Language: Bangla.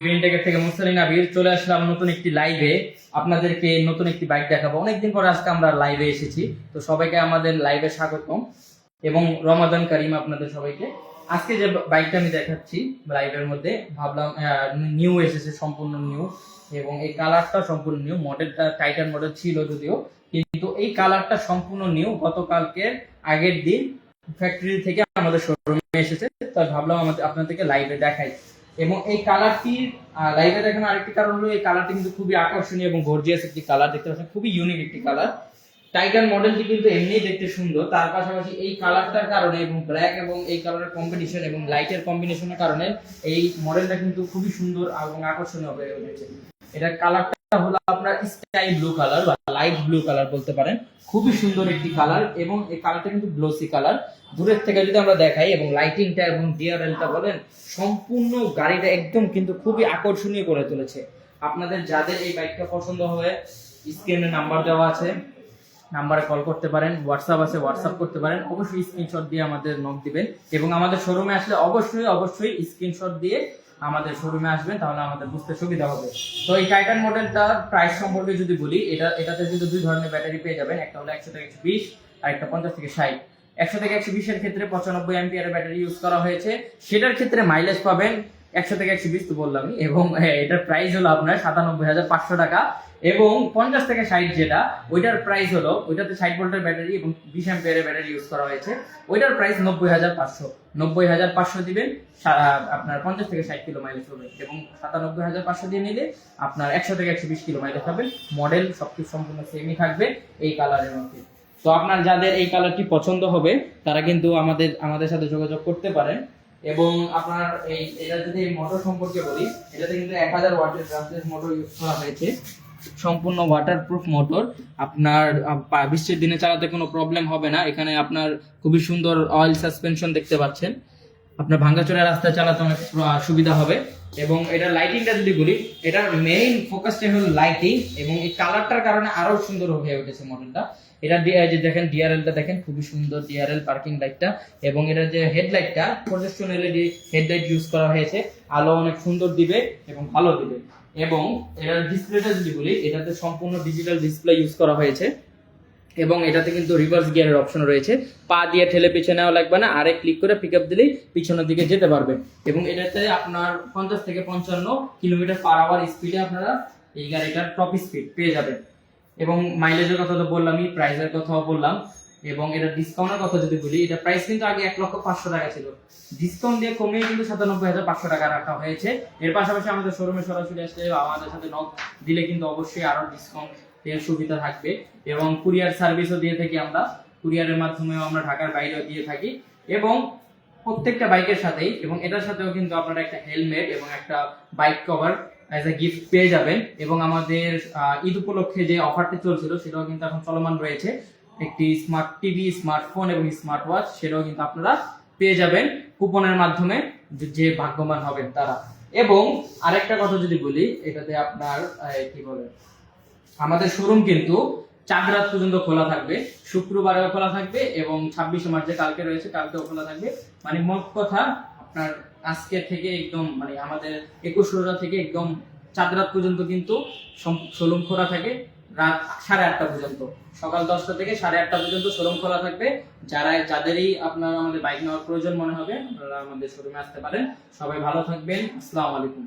ইন্টেকের থেকে মুসলিন আবির চলে আসলাম নতুন একটি লাইভে আপনাদেরকে নতুন একটি বাইক দেখাবো। অনেকদিন পর আজকে আমরা লাইভে এসেছি। তো সবাইকে আমাদের লাইভে স্বাগতম। এবং রমাদান কারিম আপনাদের সবাইকে। আজকে যে বাইকটা আমি দেখাচ্ছি লাইভের মধ্যে, ভাবলাম নিউ এসেছে, সম্পূর্ণ নিউ এবং এই কালারটা সম্পূর্ণ নিউ মডেলটা টাইটান মডেল ছিল যদিও। কিন্তু এই কালারটা সম্পূর্ণ নিউ গতকালকে আগের দিন ফ্যাক্টরি থেকে আমাদের শোরুমে এসেছে। তাই ভাবলাম আমাদের আপনাদেরকে লাইভে দেখাই। এবং এই কালারটির লাইভে দেখানোর আরেকটি কারণ হলো এই কালারটি কিন্তু খুবই আকর্ষণীয় এবং গর্জিয়াস একটি কালার, দেখতে পাচ্ছেন, খুবই ইউনিক একটি কালার। টাইগার মডেলটি কিন্তু এমনিই দেখতে সুন্দর, তার পাশাপাশি এই কালারটার কারণে এবং ব্ল্যাক এবং এই কালারের কম্বিনেশন এবং লাইটের কম্বিনেশনের কারণে এই মডেলটা কিন্তু খুবই সুন্দর এবং আকর্ষণীয় হয়ে উঠেছে। এটার কালারটা হলো আপনার স্কাই ব্লু কালার বা লাইট ব্লু কালার বলতে পারেন। খুবই সুন্দর একটি কালার এবং এই কালারটা কিন্তু গ্লোসি কালার। দূরের থেকে যদি আমরা দেখাই এবং লাইটিংটা এবং ডিআরএলটা বলেন, সম্পূর্ণ গাড়িটা একদম কিন্তু খুবই আকর্ষণীয় করে তুলেছে। আপনাদের যাদের এই বাইকটা পছন্দ হবে স্ক্রিনে নাম্বার দেওয়া আছে, নাম্বারে কল করতে পারেন হোয়াটসঅ্যাপ আছে হোয়াটসঅ্যাপ করতে পারেন, অবশ্যই স্ক্রিনশট দিয়ে আমাদের নক দিবেন এবং আমাদের শোরুমে আসলে অবশ্যই অবশ্যই স্ক্রিনশট দিয়ে আমাদের শোরুমে আসবেন, তাহলে আমাদের বুঝতে সুবিধা হবে। তো এই টাইটান মডেলটা প্রাইস সম্পর্কে যদি বলি, এটা, এটাতে কিন্তু দুই ধরনের ব্যাটারি পেয়ে যাবেন। একটা হলো একশো থেকে একশো বিশ, আর একটা পঞ্চাশ থেকে ষাট। একশো থেকে একশো বিশের ক্ষেত্রে পঁচানব্বই এমপিআর ব্যাটারি ইউজ করা হয়েছে। সেটার ক্ষেত্রে মাইলেজ পাবেন একশো থেকে একশো বিশ তো বললামই, এবং এটার প্রাইস হলো আপনার সাতানব্বই হাজার পাঁচশো টাকা, এবং পঞ্চাশ থেকে ষাট যেটা, ওইটার প্রাইস হলো, ওইটাতে ষাট ভোল্টের ব্যাটারি এবং বিশ এম্পিয়ারের ব্যাটারি ইউজ করা হয়েছে, ওইটার প্রাইস নব্বই হাজার পাঁচশো। নব্বই হাজার পাঁচশো দিবেন আপনার পঞ্চাশ থেকে ষাট কিলো মাইলেজ হবে, এবং সাতানব্বই হাজার পাঁচশো দিয়ে নিলে আপনার একশো থেকে একশো বিশ কিলো মাইলেজ হবে মডেল সবকিছু সম্পূর্ণ সেমই থাকবে, এই কালারের মধ্যে। তো আপনার যাদের এই কালারটি পছন্দ হবে, তারা কিন্তু আমাদের আমাদের সাথে যোগাযোগ করতে পারেন। এবং আপনার এই, এটা যদি মোটর সম্পর্কে বলি, এটাতে কিন্তু এক হাজার ওয়াটের ব্রাসলেস মোটর ইউজ করা হয়েছে। সম্পূর্ণ ওয়াটারপ্রুফ মোটর আপনার বৃষ্টির দিনে চালাতে কোনো প্রবলেম হবে না। এখানে আপনার খুবই সুন্দর অয়েল সাসপেনশন দেখতে পাচ্ছেন। আপনার ভাঙ্গাচোরা রাস্তায় চালাতে অনেক সুবিধা হবে। এবং এটার লাইটিংটা যদি বলি এটার মেইন ফোকাসটা হলো লাইটিং এবং এই কালারটার কারণে আরও সুন্দর হয়ে উঠেছে মডেলটা এটা যে দেখেন ডিআরএলটা দেখেন, খুবই সুন্দর ডিআরএল পার্কিং লাইটটা এবং এটার যে হেডলাইটটা প্রজেকশন এলইডি হেডলাইট ইউজ করা হয়েছে, আলো অনেক সুন্দর দিবে এবং ভালো দিবে। এবং এটার ডিসপ্লেটা যদি বলি, এটাতে সম্পূর্ণ ডিজিটাল ডিসপ্লে ইউজ করা হয়েছে। এবং এটাতে কিন্তু রিভার্স গিয়ারের অপশন রয়েছে। পা দিয়ে ঠেলে পিছনে নেওয়া লাগবে না আরে ক্লিক করে পিক আপ দিলেই পিছনের দিকে যেতে পারবেন এবং এটাতে আপনার পঞ্চাশ থেকে পঞ্চান্ন কিলোমিটার পার আওয়ার স্পিডে আপনারা এই গাড়িটার টপ স্পিড পেয়ে যাবেন। এবং মাইলেজের কথা তো বললামই প্রাইসের কথাও বললাম। এবং এটা ডিসকাউন্টের কথা যদি বলি, এটা প্রাইস কিন্তু আগে এক লক্ষ পাঁচশো টাকা ছিল। ডিসকাউন্ট দিয়ে কমিয়ে কিন্তু সাতানব্বই হাজার পাঁচশো টাকা রাখা হয়েছে। এর পাশাপাশি আমাদের শোরুমে সরাসরি আসলে আমাদের সাথে নক দিলে কিন্তু অবশ্যই আরও ডিসকাউন্ট এর সুবিধা থাকবে এবং কুরিয়ার সার্ভিসও দিয়ে থাকি আমরা। কুরিয়ারের মাধ্যমেও আমরা ঢাকার বাইরেও দিয়ে থাকি এবং প্রত্যেকটা বাইকের সাথেই এবং এটার সাথেও কিন্তু আপনারা একটা হেলমেট এবং একটা bike cover as a gift পেয়ে যাবেন এবং আমাদের ঈদ উপলক্ষে যে অফারটি চলছিল সেটাও কিন্তু এখন চলমান রয়েছে। একটি স্মার্ট টিভি স্মার্টফোন এবং স্মার্ট ওয়াচ সেটাও কিন্তু আপনারা পেয়ে যাবেন কুপনের মাধ্যমে যে- ভাগ্যবান হবেন তারা। এবং আরেকটা কথা যদি বলি, এটাতে আপনার কি বলে? আমাদের শোরুম কিন্তু চার রাত পর্যন্ত খোলা থাকবে, শুক্রবারেও খোলা থাকবে এবং ছাব্বিশে মার্চে কালকে রয়েছে, কালকেও খোলা থাকবে। মানে মোট কথা, আপনার আজকে থেকে একদম মানে আমাদের একুশ রোজা থেকে একদম চার রাত পর্যন্ত কিন্তু শোরুম খোলা থাকে, রাত সাড়ে আটটা পর্যন্ত। সকাল দশটা থেকে সাড়ে আটটা পর্যন্ত শোরুম খোলা থাকবে। যারা, যাদেরই আপনার আমাদের বাইক নেওয়ার প্রয়োজন মনে হবে, আপনারা আমাদের শোরুমে আসতে পারেন। সবাই ভালো থাকবেন। আসসালামু আলাইকুম।